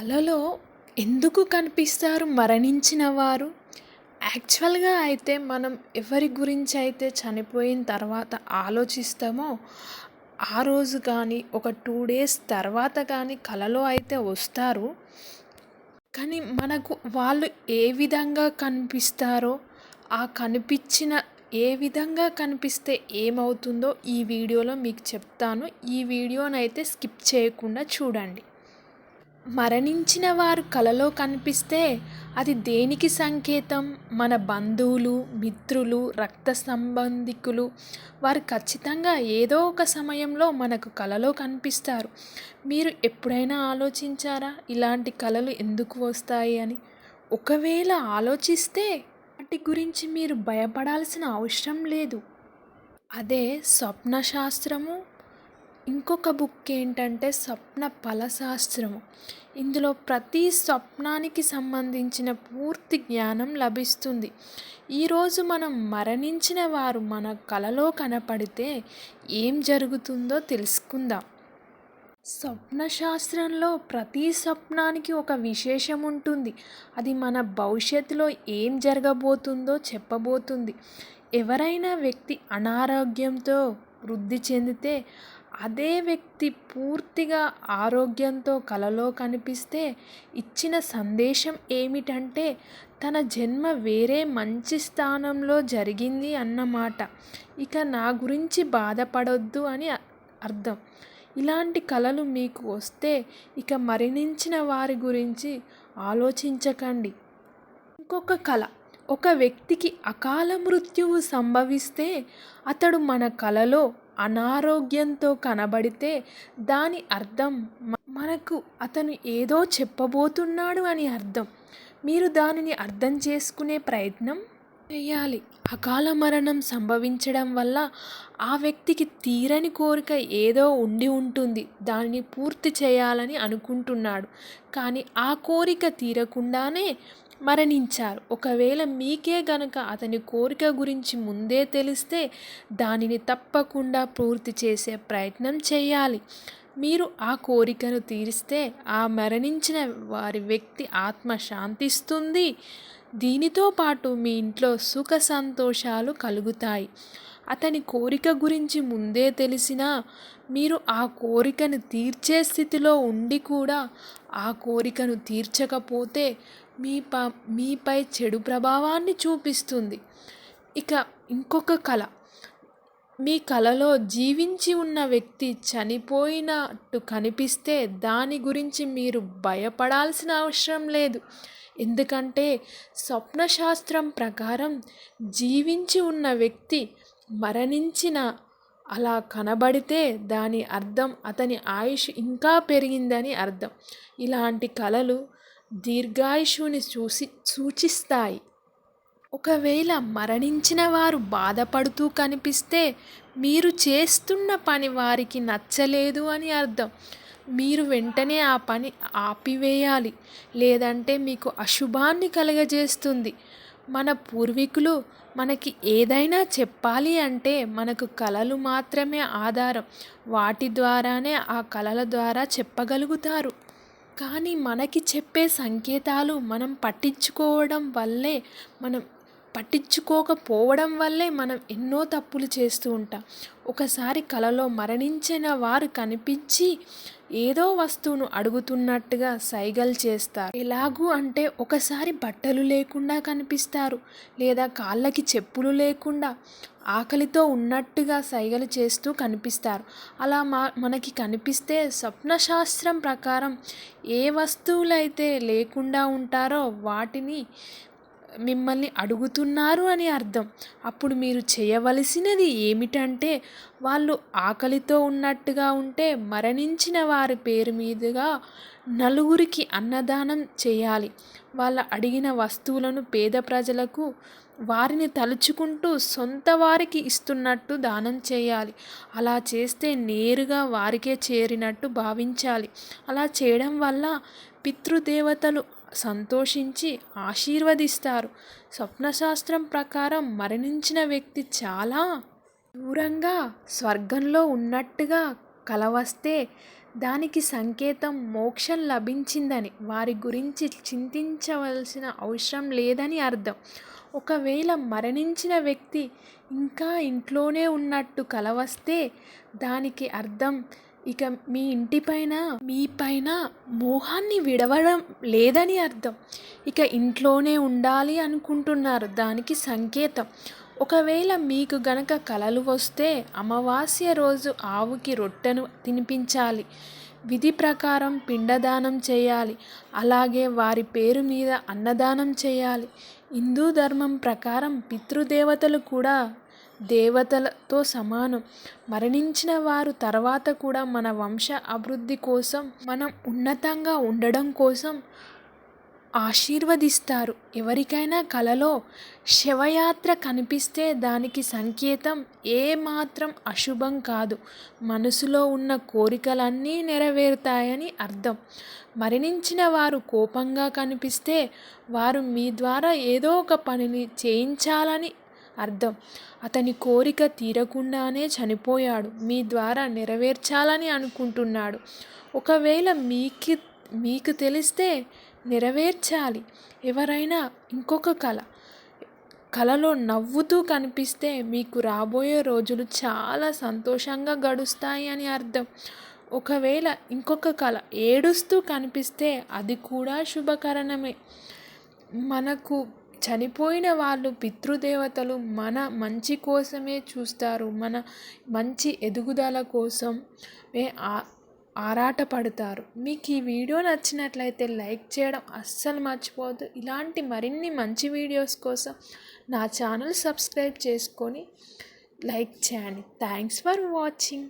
కలలో ఎందుకు కనిపిస్తారు మరణించిన వారు? యాక్చువల్గా అయితే మనం ఎవరి గురించి అయితే చనిపోయిన తర్వాత ఆలోచిస్తామో ఆ రోజు కానీ ఒక టూ డేస్ తర్వాత కానీ కలలో అయితే వస్తారు. కానీ మనకు వాళ్ళు ఏ విధంగా కనిపిస్తారో ఆ కనిపించిన ఏ విధంగా కనిపిస్తే ఏమవుతుందో ఈ వీడియోలో మీకు చెప్తాను. ఈ వీడియోనైతే స్కిప్ చేయకుండా చూడండి. మరణించిన వారు కలలో కనిపిస్తే అది దేనికి సంకేతం? మన బంధువులు మిత్రులు రక్త సంబంధికులు వారు ఖచ్చితంగా ఏదో ఒక సమయంలో మనకు కలలో కనిపిస్తారు. మీరు ఎప్పుడైనా ఆలోచించారా ఇలాంటి కలలు ఎందుకు వస్తాయి అని? ఒకవేళ ఆలోచిస్తే వాటి గురించి మీరు భయపడాల్సిన అవసరం లేదు. అదే స్వప్న శాస్త్రము ఇంకొక బుక్ ఏంటంటే స్వప్న ఫలశాస్త్రము. ఇందులో ప్రతి స్వప్నానికి సంబంధించిన పూర్తి జ్ఞానం లభిస్తుంది. ఈరోజు మనం మరణించిన వారు మన కలలో కనపడితే ఏం జరుగుతుందో తెలుసుకుందాం. స్వప్న శాస్త్రంలో ప్రతి స్వప్నానికి ఒక విశేషం ఉంటుంది. అది మన భవిష్యత్తులో ఏం జరగబోతుందో చెప్పబోతుంది. ఎవరైనా వ్యక్తి అనారోగ్యంతో వృద్ధి చెందితే అదే వ్యక్తి పూర్తిగా ఆరోగ్యంతో కలలో కనిపిస్తే ఇచ్చిన సందేశం ఏమిటంటే తన జన్మ వేరే మంచి స్థానంలో జరిగింది అన్నమాట. ఇక నా గురించి బాధపడొద్దు అని అర్థం. ఇలాంటి కళలు మీకు వస్తే ఇక మరణించిన వారి గురించి ఆలోచించకండి. ఇంకొక కళ ఒక వ్యక్తికి అకాల మృత్యువు సంభవిస్తే అతడు మన కలలో అనారోగ్యంతో కనబడితే దాని అర్థం మనకు అతను ఏదో చెప్పబోతున్నాడు అని అర్థం. మీరు దానిని అర్థం చేసుకునే ప్రయత్నం చేయాలి. అకాల మరణం సంభవించడం వల్ల ఆ వ్యక్తికి తీరని కోరిక ఏదో ఉండి ఉంటుంది. దానిని పూర్తి చేయాలని అనుకుంటున్నాడు. కానీ ఆ కోరిక తీరకుండానే మరణించారు. ఒకవేళ మీకే గనక అతని కోరిక గురించి ముందే తెలిస్తే దానిని తప్పకుండా పూర్తి చేసే ప్రయత్నం చేయాలి. మీరు ఆ కోరికను తీరిస్తే ఆ మరణించిన వారి వ్యక్తి ఆత్మ శాంతిస్తుంది. దీనితో పాటు మీ ఇంట్లో సుఖ సంతోషాలు కలుగుతాయి. అతని కోరిక గురించి ముందే తెలిసినా మీరు ఆ కోరికను తీర్చే స్థితిలో ఉండి కూడా ఆ కోరికను తీర్చకపోతే మీ ప మీపై చెడు ప్రభావాన్ని చూపిస్తుంది. ఇక ఇంకొక కళ మీ కళలో జీవించి ఉన్న వ్యక్తి చనిపోయినట్టు కనిపిస్తే దాని గురించి మీరు భయపడాల్సిన అవసరం లేదు. ఎందుకంటే స్వప్నశాస్త్రం ప్రకారం జీవించి ఉన్న వ్యక్తి మరణించిన అలా కనబడితే దాని అర్థం అతని ఆయుష్ ఇంకా పెరిగిందని అర్థం. ఇలాంటి కళలు దీర్ఘాయుషుని చూసి సూచిస్తాయి. ఒకవేళ మరణించిన వారు బాధపడుతూ కనిపిస్తే మీరు చేస్తున్న పని వారికి నచ్చలేదు అని అర్థం. మీరు వెంటనే ఆ పని ఆపివేయాలి. లేదంటే మీకు అశుభాన్ని కలగజేస్తుంది. మన పూర్వీకులు మనకి ఏదైనా చెప్పాలి అంటే మనకు కళలు మాత్రమే ఆధారం. వాటి ద్వారానే ఆ కళల ద్వారా చెప్పగలుగుతారు. కానీ మనకి చెప్పే సంకేతాలు మనం పట్టించుకోవడం వల్లే మనం పట్టించుకోకపోవడం వల్లే మనం ఎన్నో తప్పులు చేస్తూ ఉంటాం. ఒకసారి కలలో మరణించిన వారు కనిపించి ఏదో వస్తువును అడుగుతున్నట్టుగా సైగలు చేస్తారు. ఎలాగూ అంటే ఒకసారి బట్టలు లేకుండా కనిపిస్తారు లేదా కాళ్ళకి చెప్పులు లేకుండా ఆకలితో ఉన్నట్టుగా సైగలు చేస్తూ కనిపిస్తారు. అలా మా మనకి కనిపిస్తే స్వప్నశాస్త్రం ప్రకారం ఏ వస్తువులైతే లేకుండా ఉంటారో వాటిని మిమ్మల్ని అడుగుతున్నారు అని అర్థం. అప్పుడు మీరు చేయవలసినది ఏమిటంటే వాళ్ళు ఆకలితో ఉన్నట్టుగా ఉంటే మరణించిన వారి పేరు మీదుగా నలుగురికి అన్నదానం చేయాలి. వాళ్ళ అడిగిన వస్తువులను పేద ప్రజలకు వారిని తలుచుకుంటూ సొంత వారికి ఇస్తున్నట్టు దానం చేయాలి. అలా చేస్తే నేరుగా వారికే చేరినట్టు భావించాలి. అలా చేయడం వల్ల పితృదేవతలు సంతోషించి ఆశీర్వదిస్తారు. స్వప్నశాస్త్రం ప్రకారం మరణించిన వ్యక్తి చాలా దూరంగా స్వర్గంలో ఉన్నట్టుగా కలవస్తే దానికి సంకేతం మోక్షం లభించిందని వారి గురించి చింతించవలసిన అవసరం లేదని అర్థం. ఒకవేళ మరణించిన వ్యక్తి ఇంకా ఇంట్లోనే ఉన్నట్టు కలవస్తే దానికి అర్థం ఇక మీ ఇంటిపైన మీ పైన మోహాన్ని విడవడం లేదని అర్థం. ఇక ఇంట్లోనే ఉండాలి అనుకుంటున్నారు దానికి సంకేతం. ఒకవేళ మీకు గనక కలలు వస్తే అమావాస్య రోజు ఆవుకి రొట్టెను తినిపించాలి. విధి ప్రకారం పిండదానం చేయాలి. అలాగే వారి పేరు మీద అన్నదానం చేయాలి. హిందూ ధర్మం ప్రకారం పితృదేవతలు కూడా దేవతలతో సమానం. మరణించిన వారు తర్వాత కూడా మన వంశ అభివృద్ధి కోసం మనం ఉన్నతంగా ఉండడం కోసం ఆశీర్వదిస్తారు. ఎవరికైనా కలలో శవయాత్ర కనిపిస్తే దానికి సంకేతం ఏమాత్రం అశుభం కాదు. మనసులో ఉన్న కోరికలన్నీ నెరవేరుతాయని అర్థం. మరణించిన వారు కోపంగా కనిపిస్తే వారు మీ ద్వారా ఏదో ఒక పనిని చేయించాలని అర్థం. అతని కోరిక తీరకుండానే చనిపోయాడు. మీ ద్వారా నెరవేర్చాలని అనుకుంటున్నాడు. ఒకవేళ మీకు మీకు తెలిస్తే నెరవేర్చాలి. ఎవరైనా ఇంకొక కళ కళలో నవ్వుతూ కనిపిస్తే మీకు రాబోయే రోజులు చాలా సంతోషంగా గడుస్తాయి అని అర్థం. ఒకవేళ ఇంకొక కళ ఏడుస్తూ కనిపిస్తే అది కూడా శుభకరణమే. మనకు చనిపోయిన వాళ్ళు పితృదేవతలు మన మంచి కోసమే చూస్తారు. మన మంచి ఎదుగుదల కోసం ఆరాటపడతారు. మీకు ఈ వీడియో నచ్చినట్లయితే లైక్ చేయడం అస్సలు మర్చిపోవద్దు. ఇలాంటి మరిన్ని మంచి వీడియోస్ కోసం నా ఛానల్ సబ్స్క్రైబ్ చేసుకొని లైక్ చేయండి. Thanks for watching.